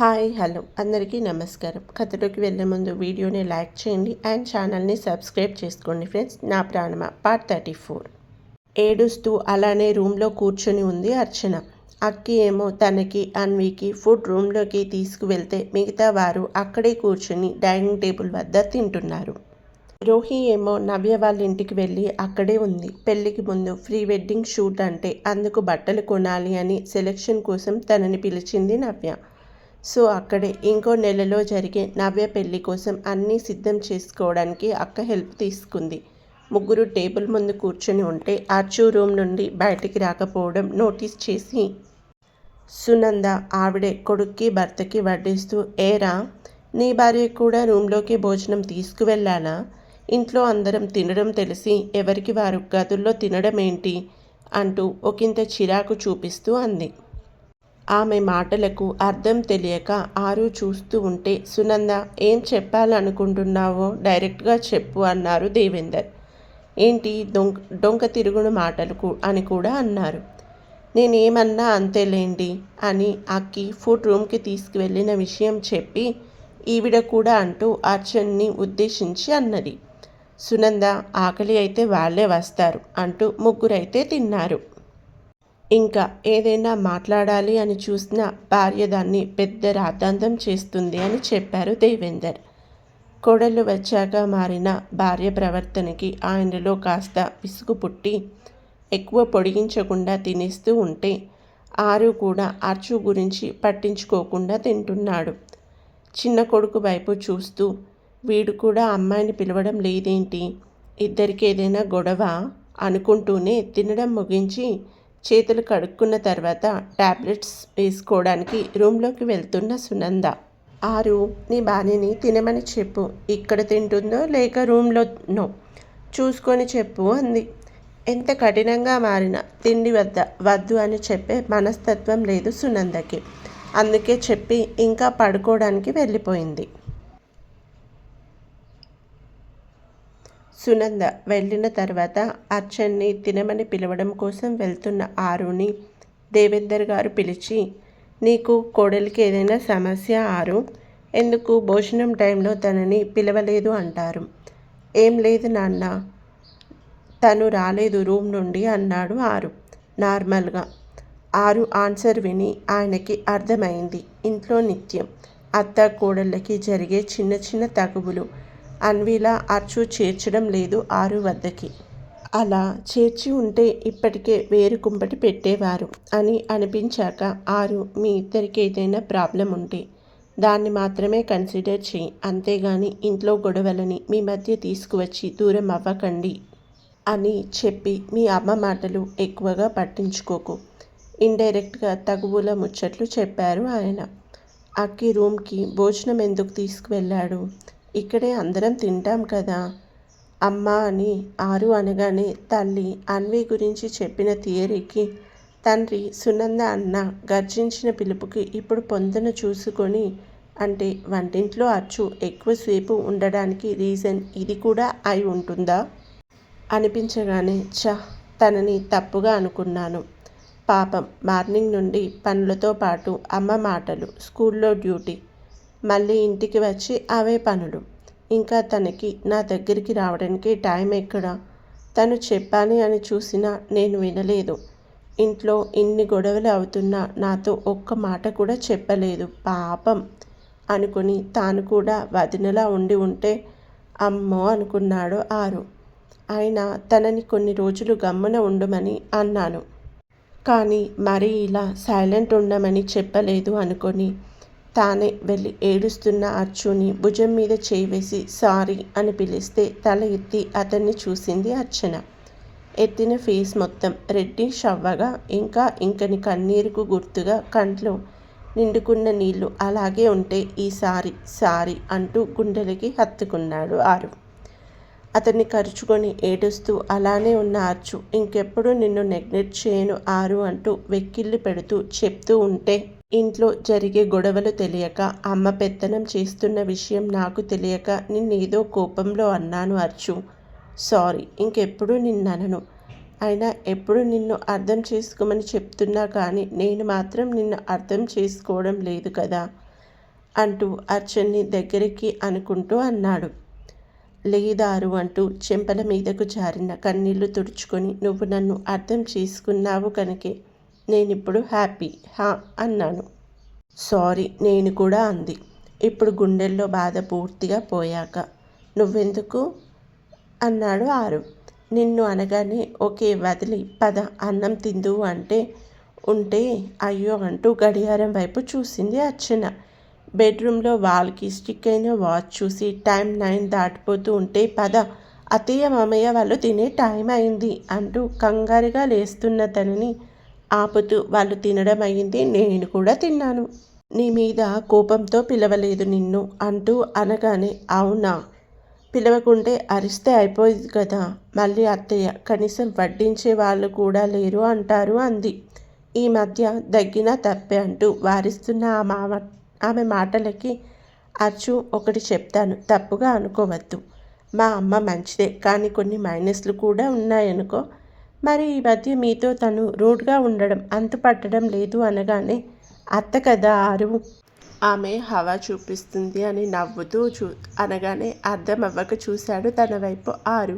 Hi hello. అందరికీ నమస్కారం. కథలోకి వెళ్ళే ముందు వీడియోని లైక్ చేయండి అండ్ ఛానల్ని సబ్స్క్రైబ్ చేసుకోండి ఫ్రెండ్స్. నా ప్రాణమ? Part thirty four. ఏడుస్తూ అలానే రూమ్లో కూర్చొని ఉంది అర్చన. అక్కి ఏమో తనకి అన్వికి ఫుడ్ రూమ్లోకి తీసుకువెళ్తే మిగతా వారు అక్కడే కూర్చొని డైనింగ్ టేబుల్ వద్ద తింటున్నారు. రోహి ఏమో నవ్య వాళ్ళ ఇంటికి వెళ్ళి అక్కడే ఉంది. పెళ్ళికి ముందు ప్రీ వెడ్డింగ్ షూట్ అంటే అందుకు బట్టలు కొనాలి అని సెలెక్షన్ కోసం తనని పిలిచింది నవ్య. సో అక్కడే ఇంకో నెలలో జరిగే నవ్య పెళ్ళి కోసం అన్నీ సిద్ధం చేసుకోవడానికి అక్క హెల్ప్ తీసుకుంది. ముగ్గురు టేబుల్ ముందు కూర్చొని ఉంటే ఆర్చూ రూమ్ నుండి బయటికి రాకపోవడం నోటీస్ చేసి సునంద ఆవిడే కొడుక్కి భర్తకి వడ్డిస్తూ ఏరా నీ భార్య కూడా రూమ్లోకి భోజనం తీసుకువెళ్ళాలా? ఇంట్లో అందరం తినడం తెలిసి ఎవరికి వారు గదుల్లో తినడం ఏంటి అంటూ ఒకంత చిరాకు చూపిస్తూ అంది. ఆమె మాటలకు అర్థం తెలియక ఆరు చూస్తూ ఉంటే సునంద ఏం చెప్పాలనుకుంటున్నావో డైరెక్ట్గా చెప్పు అన్నారు దేవేందర్. ఏంటి? దొంక డొంక తిరుగుడు మాటలకు అని కూడా అన్నారు. నేనేమన్నా అంతేలేండి అని అక్కి ఫుడ్ రూమ్కి తీసుకువెళ్ళిన విషయం చెప్పి ఈవిడ కూడా అంటూ అర్చన్ని ఉద్దేశించి అన్నది. సునంద ఆకలి అయితే వాళ్ళే వస్తారు అంటూ ముగ్గురైతే తిన్నారు. ఇంకా ఏదైనా మాట్లాడాలి అని చూసిన భార్య దాన్ని పెద్ద రాద్ధాంతం చేస్తుంది అని చెప్పారు దేవేందర్. కోడళ్ళు వచ్చాక మారిన భార్య ప్రవర్తనకి ఆయనలో కాస్త విసుగు పుట్టి ఎక్కువ పొడిగించకుండా తినేస్తూ ఉంటే ఆరు కూడా అర్చు గురించి పట్టించుకోకుండా తింటున్నాడు. చిన్న కొడుకు వైపు చూస్తూ వీడు కూడా అమ్మాయిని పిలవడం లేదేంటి? ఇద్దరికి ఏదైనా గొడవ? అనుకుంటూనే తినడం ముగించి చేతులు కడుక్కున్న తర్వాత టాబ్లెట్స్ వేసుకోవడానికి రూమ్లోకి వెళ్తున్న సునంద. ఆరు నీ బాణిని తినమని చెప్పు. ఇక్కడ తింటుందో లేక రూమ్లోనో? చూసుకొని చెప్పు అంది. ఎంత కఠినంగా మారిన తిండి వద్ద వద్దు అని చెప్పే మనస్తత్వం లేదు సునందకి. అందుకే చెప్పి ఇంకా పడుకోవడానికి వెళ్ళిపోయింది. సునంద వెళ్ళిన తర్వాత అర్చన్ని తినమని పిలవడం కోసం వెళ్తున్న ఆరుని దేవేందర్ గారు పిలిచి నీకు కోడలికి ఏదైనా సమస్య ఆరు? ఎందుకు భోజనం టైంలో తనని పిలవలేదు అంటారు. ఏం లేదు నాన్న తను రాలేదు రూమ్ నుండి అన్నాడు ఆరు. నార్మల్గా. ఆరు ఆన్సర్ విని ఆయనకి అర్థమైంది. ఇంట్లో నిత్యం అత్త కోడళ్ళకి జరిగే చిన్న చిన్న తగువులు అన్విలా అర్చు చేర్చడం లేదు ఆరు వద్దకి. అలా చేర్చి ఉంటే ఇప్పటికే వేరు కుంపటి పెట్టేవారు అని అనిపించాక ఆరు మీ ఇద్దరికి ఏదైనా ప్రాబ్లం ఉంటే దాన్ని మాత్రమే కన్సిడర్ చేయి. అంతేగాని ఇంట్లో గొడవలని మీ మధ్య తీసుకువచ్చి దూరం అవ్వకండి అని చెప్పి మీ అమ్మ మాటలు ఎక్కువగా పట్టించుకోకు. ఇండైరెక్ట్గా తగువుల ముచ్చట్లు చెప్పారు ఆయన. అక్కి రూమ్కి భోజనం ఎందుకు తీసుకువెళ్ళాడు? ఇక్కడే అందరం తింటాం కదా. అమ్మ అని ఆరు అనగానే తల్లి అన్వి గురించి చెప్పిన థియరీకి తండ్రి సునంద అన్న గర్జించిన పిలుపుకి ఇప్పుడు పొందన చూసుకొని అంటే వంటింట్లో అచ్చు ఎక్కువసేపు ఉండడానికి రీజన్ ఇది కూడా అయి ఉంటుందా? అనిపించగానే చ తనని తప్పుగా అనుకున్నాను. పాపం మార్నింగ్ నుండి పనులతో పాటు అమ్మ మాటలు స్కూల్లో డ్యూటీ మళ్ళీ ఇంటికి వచ్చి అవే పనులు. ఇంకా తనకి నా దగ్గరికి రావడానికి టైం ఎక్కడ? తను చెప్పాలి అని చూసినా నేను వినలేదు. ఇంట్లో ఇన్ని గొడవలు అవుతున్నా నాతో ఒక్క మాట కూడా చెప్పలేదు. పాపం! అనుకుని తాను కూడా వదినలా ఉండి ఉంటే అమ్మో అనుకున్నాడు ఆరు. ఆయన తనని కొన్ని రోజులు గమ్మున ఉండమని అన్నాను. కానీ మరీ ఇలా సైలెంట్ ఉండమని చెప్పలేదు అనుకొని తానే వెళ్ళి ఏడుస్తున్న అర్చుని భుజం మీద చేవేసి సారీ అని పిలిస్తే తల ఎత్తి అతన్ని చూసింది అర్చన. ఎత్తిన ఫేస్ మొత్తం రెడ్డిష్ అవ్వగా ఇంకా ఇంకని కన్నీరుకు గుర్తుగా కంట్లో నిండుకున్న నీళ్ళు అలాగే ఉంటే ఈసారి సారీ అంటూ గుండెలకి హత్తుకున్నాడు ఆరు. అతన్ని కరుచుకొని ఏడుస్తూ అలానే ఉన్న ఆర్చు ఇంకెప్పుడు నిన్ను నెగ్లెక్ట్ చేయను ఆరు అంటూ వెక్కిళ్ళు పెడుతూ చెప్తూ ఉంటే ఇంట్లో జరిగే గొడవలు తెలియక అమ్మ పెత్తనం చేస్తున్న విషయం నాకు తెలియక నిన్నేదో కోపంలో అన్నాను అర్చు సారీ ఇంకెప్పుడు నిన్ననను. అయినా ఎప్పుడు నిన్ను అర్థం చేసుకోమని చెప్తున్నా కానీ నేను మాత్రం నిన్ను అర్థం చేసుకోవడం లేదు కదా? అంటూ అర్చన్ని దగ్గరికి అనుకుంటూ అన్నాడు. లేదారు అంటూ చెంపల మీదకు జారిన కన్నీళ్ళు తుడుచుకొని నువ్వు నన్ను అర్థం చేసుకున్నావు కనుకే నేనిప్పుడు హ్యాపీ హా అన్నాను. సారీ నేను కూడా అంది. ఇప్పుడు గుండెల్లో బాధ పూర్తిగా పోయాక. నువ్వెందుకు? అన్నాడు ఆరు. నిన్ను అనగానే ఓకే వదిలి పద అన్నం తిందు అంటే ఉంటే అయ్యో అంటూ గడియారం వైపు చూసింది అర్చన. బెడ్రూమ్లో వాల్కి స్టిక్ అయిన వాచ్ చూసి టైం నైన్ దాటిపోతూ ఉంటే పద అత్తయ్య మామయ్య వాళ్ళు తినే టైం అయింది అంటూ కంగారుగా లేస్తున్న తనని ఆపుతూ వాళ్ళు తినడం అయింది నేను కూడా తిన్నాను. నీ మీద కోపంతో పిలవలేదు నిన్ను అంటూ అనగానే అవునా? పిలవకుంటే అరిస్తే అయిపోయింది కదా? మళ్ళీ అత్తయ్య కనీసం వడ్డించే వాళ్ళు కూడా లేరు అంటారు అంది. ఈ మధ్య దగ్గినా తప్పే అంటూ వారిస్తున్న ఆ మామ ఆమె మాటలకి అచ్చు ఒకటి చెప్తాను తప్పుగా అనుకోవద్దు. మా అమ్మ మంచిదే కానీ కొన్ని మైనస్లు కూడా ఉన్నాయనుకో మరి ఈ మధ్య మీతో తను రూడ్గా ఉండడం అంతు పట్టడం లేదు అనగానే అత్త కదా ఆరు. ఆమె హవా చూపిస్తుంది అని నవ్వుతూ చూ అనగానే అర్థం అవ్వక చూశాడు తన వైపు ఆరు.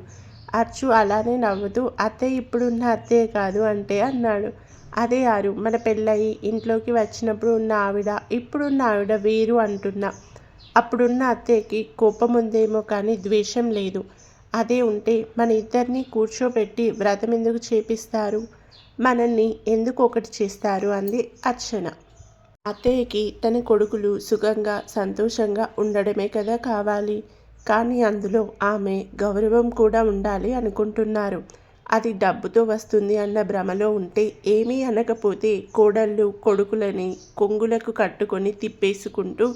అర్చు అలానే నవ్వుతూ అత్తయ్య ఇప్పుడున్న అత్తయ్య కాదు అంటే అన్నాడు. అదే ఆరు మన పెళ్ళయి ఇంట్లోకి వచ్చినప్పుడు ఉన్న ఆవిడ ఇప్పుడున్న ఆవిడ వేరు అంటున్నా. అప్పుడున్న అత్తయ్యకి కోపం ఉందేమో కానీ ద్వేషం లేదు. అదే ఉంటే మన ఇద్దరిని కూర్చోబెట్టి వ్రతం ఎందుకు చేపిస్తారు? మనల్ని ఎందుకు ఒకటి చేస్తారు? అంది అర్చన. అత్తయ్యకి తన కొడుకులు సుఖంగా సంతోషంగా ఉండడమే కదా కావాలి. కానీ అందులో ఆమె గౌరవం కూడా ఉండాలి అనుకుంటున్నారు. అది డబ్బుతో వస్తుంది అన్న భ్రమలో ఉంటే ఏమీ అనకపోతే కోడళ్ళు కొడుకులని కొంగులకు కట్టుకొని తిప్పేసుకుంటూ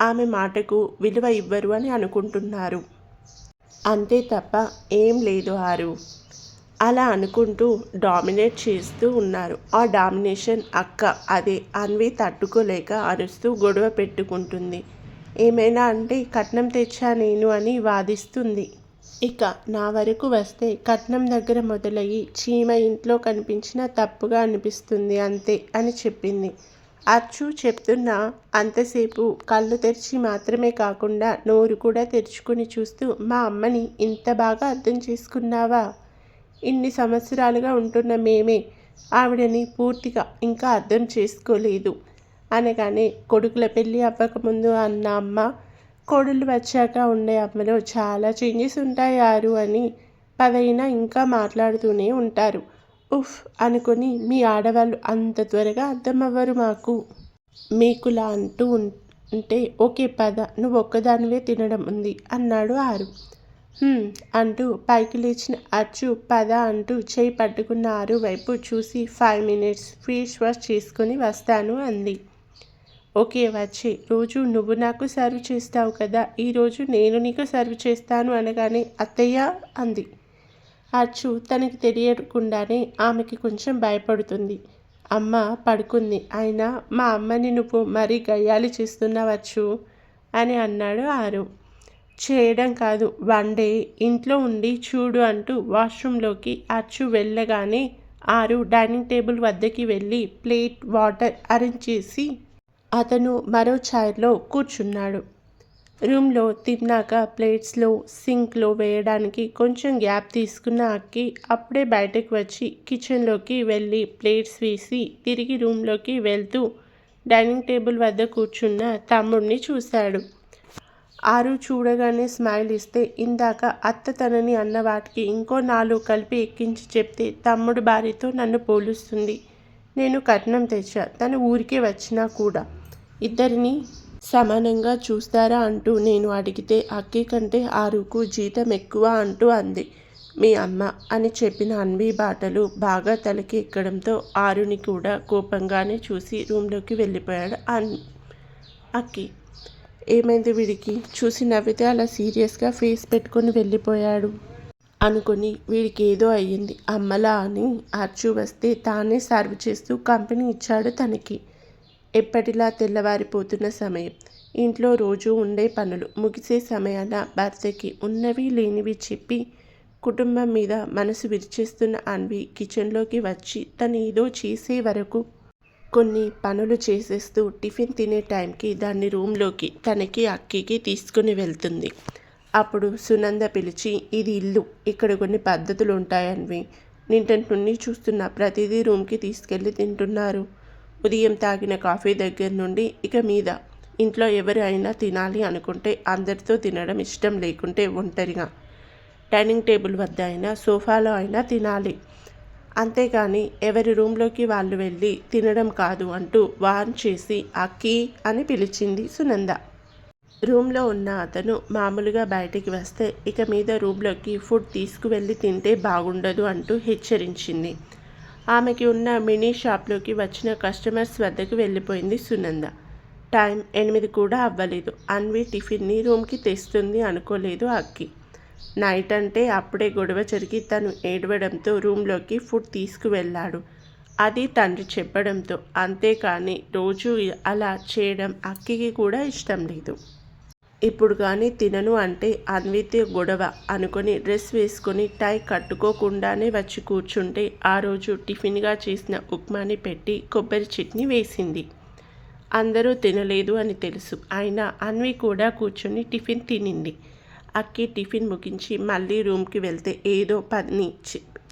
ఆమె మాటకు విలువ ఇవ్వరు అని అనుకుంటున్నారు. అంతే తప్ప ఏం లేదు ఆరు అలా అనుకుంటూ డామినేట్ చేస్తూ ఉన్నారు. ఆ డామినేషన్ అక్క అదే అన్వి తట్టుకోలేక అరుస్తూ గొడవ పెట్టుకుంటుంది. ఏమైనా అంటే కట్నం తెచ్చా నేను అని వాదిస్తుంది. ఇక నా వరకు వస్తే కట్నం దగ్గర మొదలయ్యి చీమ ఇంట్లో కనిపించిన తప్పుగా అనిపిస్తుంది అంతే అని చెప్పింది. అచ్చు చెప్తున్నా అంతసేపు కళ్ళు తెరిచి మాత్రమే కాకుండా నోరు కూడా తెరుచుకుని చూస్తూ మా అమ్మని ఇంత బాగా అర్థం చేసుకున్నావా? ఇన్ని సంవత్సరాలుగా ఉంటున్న మేమే ఆవిడని పూర్తిగా ఇంకా అర్థం చేసుకోలేదు. అనగానే కొడుకుల పెళ్ళి అవ్వకముందు అన్న అమ్మ కొడులు వచ్చాక ఉండే అమ్మలో చాలా చేంజెస్ ఉంటాయి ఆరు అని పదైనా ఇంకా మాట్లాడుతూనే ఉంటారు. ఉఫ్ అనుకొని మీ ఆడవాళ్ళు అంత త్వరగా అర్థమవ్వరు మాకు. మీకులా అంటూ ఉంటే ఓకే పద నువ్వు ఒక్కదానివే తినడం ఉంది అన్నాడు ఆరు. అంటూ పైకి లేచిన అచ్చు పద అంటూ చేయి పట్టుకున్న ఆరు వైపు చూసి ఫైవ్ మినిట్స్ ఫేస్ వాష్ చేసుకొని వస్తాను అంది. ఓకే వచ్చి రోజు నువ్వు నాకు సర్వ్ చేస్తావు కదా ఈరోజు నేను నీకు సర్వ్ చేస్తాను అనగానే అత్తయ్య అంది. అచ్చు తనకి తెలియకుండానే ఆమెకి కొంచెం భయపడుతుంది. అమ్మ పడుకుంది. అయినా మా అమ్మని నువ్వు మరీ గయ్యాలి చేస్తున్నావచ్చు అని అన్నాడు ఆరు. చేయడం కాదు వన్ డే ఇంట్లో ఉండి చూడు అంటూ వాష్రూమ్లోకి అచ్చు వెళ్ళగానే ఆరు డైనింగ్ టేబుల్ వద్దకి వెళ్ళి ప్లేట్ వాటర్ అరేంజ్ చేసి అతను మరో చైర్లో కూర్చున్నాడు. రూమ్లో తిన్నాక ప్లేట్స్లో సింక్లో వేయడానికి కొంచెం గ్యాప్ తీసుకున్న అక్కి అప్పుడే బయటకు వచ్చి కిచెన్లోకి వెళ్ళి ప్లేట్స్ వేసి తిరిగి రూమ్లోకి వెళ్తూ డైనింగ్ టేబుల్ వద్ద కూర్చున్న తమ్ముడిని చూశాడు. ఆరు చూడగానే స్మైల్ ఇస్తే ఇందాక అత్త తనని అన్న వాటికి ఇంకో నాలుగు కలిపి ఎక్కించి చెప్తే తమ్ముడు భార్యతో నన్ను పోలుస్తుంది. నేను కట్నం తెచ్చా తను ఊరికే వచ్చినా కూడా. ఇద్దరిని సమానంగా చూస్తారా అంటూ నేను అడిగితే అక్కి కంటే ఆరుకు జీతం ఎక్కువ అంటూ అంది. మీ అమ్మ అని చెప్పిన అన్వి బాటలు బాగా తలకి ఎక్కడంతో ఆరుని కూడా కోపంగానే చూసి రూమ్లోకి వెళ్ళిపోయాడు అన్ అక్కి. ఏమైంది వీడికి? చూసి నవ్వితే అలా సీరియస్గా ఫేస్ పెట్టుకొని వెళ్ళిపోయాడు అనుకుని వీడికి ఏదో అయ్యింది. అమ్మలా అని అర్చు వస్తే తానే సర్వ్ చేస్తూ కంపెనీ ఇచ్చాడు తనకి. ఎప్పటిలా తెల్లవారిపోతున్న సమయం. ఇంట్లో రోజు ఉండే పనులు ముగిసే సమయాల భర్తకి ఉన్నవి లేనివి చెప్పి కుటుంబం మీద మనసు విరిచేస్తున్న అన్వి కిచెన్లోకి వచ్చి తను ఏదో చేసే వరకు కొన్ని పనులు చేసేస్తూ టిఫిన్ తినే టైంకి దాన్ని రూమ్లోకి తనకి అక్కికి తీసుకుని వెళ్తుంది. అప్పుడు సునంద పిలిచి ఇది ఇల్లు. ఇక్కడ కొన్ని పద్ధతులు ఉంటాయనివి నింటంటుండి చూస్తున్న ప్రతిదీ రూమ్కి తీసుకెళ్ళి తింటున్నారు. ఉదయం తాగిన కాఫీ దగ్గర నుండి ఇక మీద ఇంట్లో ఎవరు అయినా తినాలి అనుకుంటే అందరితో తినడం ఇష్టం లేకుంటే ఒంటరిగా. డైనింగ్ టేబుల్ వద్ద అయినా సోఫాలో అయినా తినాలి. అంతేగాని ఎవరి రూమ్లోకి వాళ్ళు వెళ్ళి తినడం కాదు అంటూ వార్న్ చేసి అక్కి అని పిలిచింది సునంద. రూమ్లో ఉన్న అతను మామూలుగా బయటికి వస్తే ఇక మీద రూమ్లోకి ఫుడ్ తీసుకువెళ్ళి తింటే బాగుండదు అంటూ హెచ్చరించింది. ఆమెకి ఉన్న మినీ షాప్లోకి వచ్చిన కస్టమర్స్ వద్దకు వెళ్ళిపోయింది సునంద. టైం ఎనిమిది కూడా అవ్వలేదు. అన్వి టిఫిన్ని రూమ్కి తెస్తుంది అనుకోలేదు అక్కి. నైట్ అంటే అప్పుడే గొడవ జరిగి తను ఏడవడంతో రూమ్లోకి ఫుడ్ తీసుకువెళ్ళాడు. అది తండ్రి చెప్పడంతో. అంతేకాని రోజు అలా చేయడం అక్కికి కూడా ఇష్టం లేదు. ఇప్పుడు కానీ తినను అంటే అన్వితే గొడవ అనుకొని డ్రెస్ వేసుకొని టై కట్టుకోకుండానే వచ్చి కూర్చుంటే ఆ రోజు టిఫిన్గా చేసిన ఉప్మాని పెట్టి కొబ్బరి చట్నీ వేసింది. అందరూ తినలేదు అని తెలుసు. అయినా అన్వి కూడా కూర్చొని టిఫిన్ తినింది. అక్కి టిఫిన్ ముగించి మళ్ళీ రూమ్కి వెళ్తే ఏదో పని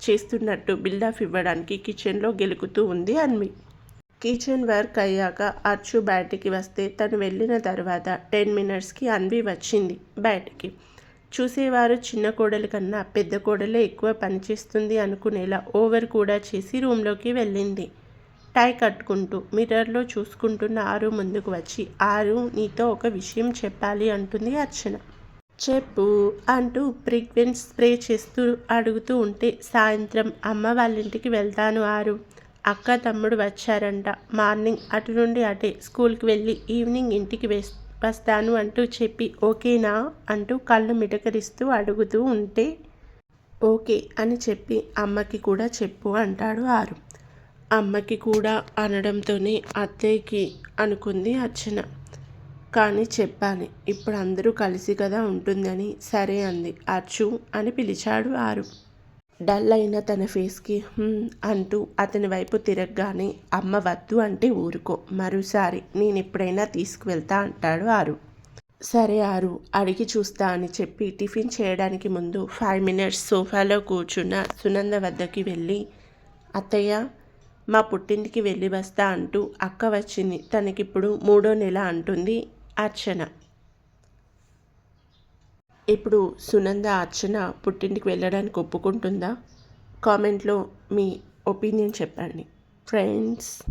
చేస్తున్నట్టు బిల్డప్ ఇవ్వడానికి కిచెన్లో గెలుకుతూ ఉంది అన్వి. కిచెన్ వర్క్ అయ్యాక అర్చు బయటికి వస్తే తను వెళ్ళిన తర్వాత టెన్ మినిట్స్కి అన్వి వచ్చింది బయటికి. చూసేవారు చిన్న కోడలి కన్నా పెద్ద కోడలే ఎక్కువ పనిచేస్తుంది అనుకునేలా ఓవర్ కూడా చేసి రూమ్లోకి వెళ్ళింది. టై కట్టుకుంటూ మిర్రర్లో చూసుకుంటున్న ఆరు ముందుకు వచ్చి ఆరు నీతో ఒక విషయం చెప్పాలి అంటుంది అర్చన. చెప్పు అంటూ ఫ్రీక్వెన్స్ స్ప్రే చేస్తూ అడుగుతూ ఉంటే సాయంత్రం అమ్మ వాళ్ళ ఇంటికి వెళ్తాను ఆరు. అక్క తమ్ముడు వచ్చారంట. మార్నింగ్ అటు నుండి అటే స్కూల్కి వెళ్ళి ఈవినింగ్ ఇంటికి వేస్ వస్తాను అంటూ చెప్పి ఓకేనా? అంటూ కళ్ళు మిటకరిస్తూ అడుగుతూ ఉంటే ఓకే అని చెప్పి అమ్మకి కూడా చెప్పు అంటాడు ఆరు. అమ్మకి కూడా అనడంతోనే అత్తయ్యకి అనుకుంది అర్చన. కానీ చెప్పాలి ఇప్పుడు అందరూ కలిసి కదా ఉంటుందని. సరే అంది అర్చు అని పిలిచాడు ఆరు. డల్ అయిన తన ఫేస్కి అంటూ అతని వైపు తిరగగానే అమ్మ వద్దు అంటే ఊరుకో. మరోసారి నేను ఎప్పుడైనా తీసుకువెళ్తా అంటాడు ఆరు. సరే ఆరు అడిగి చూస్తా అని చెప్పి టిఫిన్ చేయడానికి ముందు ఫైవ్ మినిట్స్ సోఫాలో కూర్చున్న సునంద వద్దకి వెళ్ళి అత్తయ్య మా పుట్టింటికి వెళ్ళి వస్తా అంటూ అక్క వచ్చింది తనకిప్పుడు మూడో నెల అంటుంది అర్చన. ఇప్పుడు సునంద అర్చన పుట్టింటికి వెళ్ళడానికి ఒప్పుకుంటుందా? కామెంట్లో మీ ఒపీనియన్ చెప్పండి. ఫ్రెండ్స్